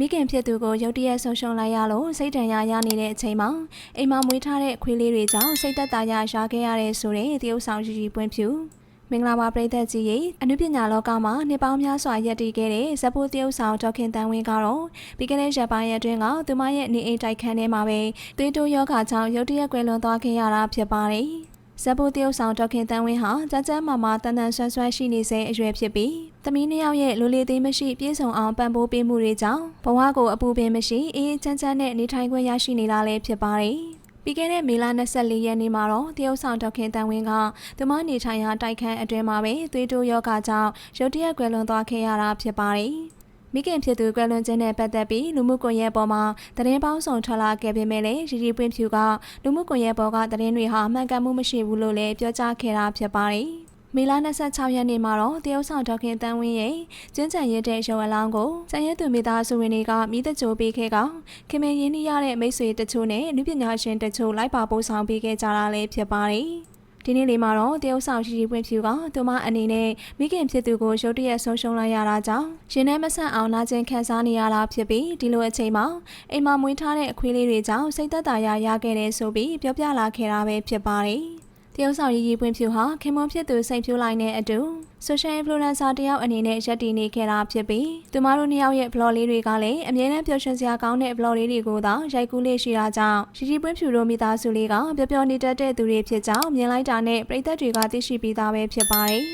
မိခင်ဖြစ်သူကိုရုတ်တရက်ဆုံးရှုံးလိုက်ရလို့စိတ်ဒဏ်ရာရနေတဲ့အချိန်မှာအိမ်မှာမွေးထားတဲ့ခွေးလေးတွေကြောင့်စိတ်သက်သာရရှာခဲ့ရတဲ့ဆိုတဲ့တရုပ်ဆောင်ရီရီပွင့်ဖြူမင်္ဂလာပါပရိသတ်ကြီးရေအနုပညာလောကမှာနှစ်ပေါင်းများစွာရည်တည်ခဲ့တဲ့ဇက်ဖို့တရုပ်ဆောင်ဒေါက်ခင်တန်ဝင်းကတော့ပြီးခဲ့တဲ့ရက်ပိုင်းအတွင်းကသူမရဲ့နေအိမ်တိုက်ခန်းထဲမှာပဲသွေးတိုးယောဂါကြောင့်ရုတ်တရက်ကွယ်လွန်သွားခဲ့ရတာဖြစ်ပါတယ် ဇက်ဖို့တရုပ်ဆောင်ဒေါက်ခင်တန်ဝင်းဟာကြကြမာမာတန်တန်ဆွမ်းဆွမ်းရှိနေစေအရွယ်ဖြစ်ပြီးသမီးနှစ်ယောက်ရဲ့လူလေးသိမ်းမရှိပြည့်စုံအောင်ပံ့ပိုးပေးမှုတွေကြောင့်ဘဝကိုအပူပင်မရှိအေးအေးချမ်းချမ်းနဲ့နေထိုင်ခွင့်ရရှိနေတာလည်းဖြစ်ပါတယ်ပြီးခဲ့တဲ့မေလ24ရက်နေ့မှာတော့တရုတ်ဆောင်ဒေါက်ခင်တန်ဝင်းကသူမနေထိုင်ရာတိုက်ခန်းအတွင်းမှာပဲသွေးတိုးယောဂကြောင့်ရုတ်တရက်ကွယ်လွန်သွားခဲ့ရတာဖြစ်ပါတယ်။ မိခင်ဖြစ်သူကွယ်လွန်ခြင်းနဲ့ပတ်သက်ပြီးလူမှုကွန်ရက်ပေါ်မှာသတင်းပေါင်းစုံထွက်လာခဲ့ပေမဲ့လည်းရီရီပွင့်ဖြူကလူမှုကွန်ရက်ပေါ်ကသတင်းတွေဟာမှန်ကန်မှုမရှိဘူးလို့လည်းပြောကြားခဲ့တာဖြစ်ပါတယ်။မေလ26ရက်နေ့မှာတော့တရုတ်ဆောင်ဒေါက်ခင်တန်းဝင်းရဲ့ကျင်းချန်ရဲတဲ့ရုံအလောင်းကိုကျန်ရဲသူမိသားစုဝင်တွေကမိသက်ကြိုပေးခဲ့ကခင်မင်းရင်းနှီးရတဲ့မိတ်ဆွေတချို့နဲ့လူပညာရှင်တချို့လိုက်ပါပို့ဆောင်ပေးခဲ့ကြတာလည်းဖြစ်ပါတယ်။ ဒီနေ့လေးမှာတော့တရုတ်ဆောင်ရှိရှိပွင့်ဖြူကသူမအနေနဲ့မိခင်ဖြစ်သူကိုရုတ်တရက်ဆုံးရှုံးလိုက်ရတာကြောင့်ရှင်နဲ့မဆန့်အောင်နာကျင်ခံစားနေရတာဖြစ်ပြီးဒီလိုအချိန်မှာအိမ်မှာမွေးထားတဲ့အခွေးလေးတွေကြောင့်စိတ်သက်သာရရခဲ့တယ်ဆိုပြီးပြောပြလာခဲ့တာပဲဖြစ်ပါတယ်။ တရုတ်ဆောင်ရည်ရည်ပွင့်ဖြူဟာခင်မွန်ဖြစ်သူစိတ်ဖြိုးလိုက်တဲ့အတူ social influencer တယောက်အနေနဲ့ရပ်တည်နေခဲ့တာဖြစ်ပြီးသူမတို့နှစ်ယောက်ရဲ့ blog လေးတွေကလည်းအမြဲတမ်းပျော်ရွှင်စရာကောင်းတဲ့ blog လေးတွေကိုသာရိုက်ကူးလေးရှိတာကြောင့်ရည်ရည်ပွင့်ဖြူတို့မိသားစုလေးကပျော်ပျော်နေတတ်တဲ့သူတွေဖြစ်ကြောင်းမြင်လိုက်တာနဲ့ပရိသတ်တွေကသိရှိပြီးသားပဲဖြစ်ပါတယ်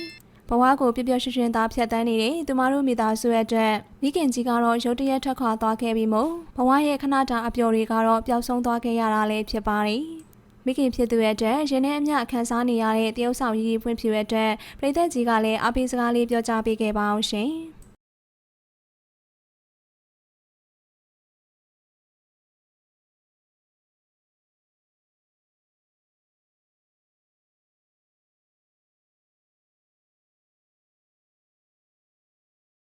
ဘဝကိုပျော်ပျော်ရွှင်ရွှင်သာဖြတ်တန်းနေတဲ့သူမတို့မိသားစုရဲ့အတွက်မိခင်ကြီးကတော့ရုတ်တရက်ထွက်ခွာသွားခဲ့ပြီးမို့ဘဝရဲ့ခဏတာအပျော်တွေကတော့ပျောက်ဆုံးသွားခဲ့ရတာလည်းဖြစ်ပါတယ် မိခင်ဖြစ်သူရဲ့အတွက်ရင်ထဲအမျှခန်းစားနေရတဲ့တရုတ်ဆောင်ရည်ရည်ဖွင့်ဖြူရဲ့အတွက်ပြည်သက်ကြီးကလည်းအပိစကားလေးပြောကြားပေးခဲ့ပါအောင်ရှင်။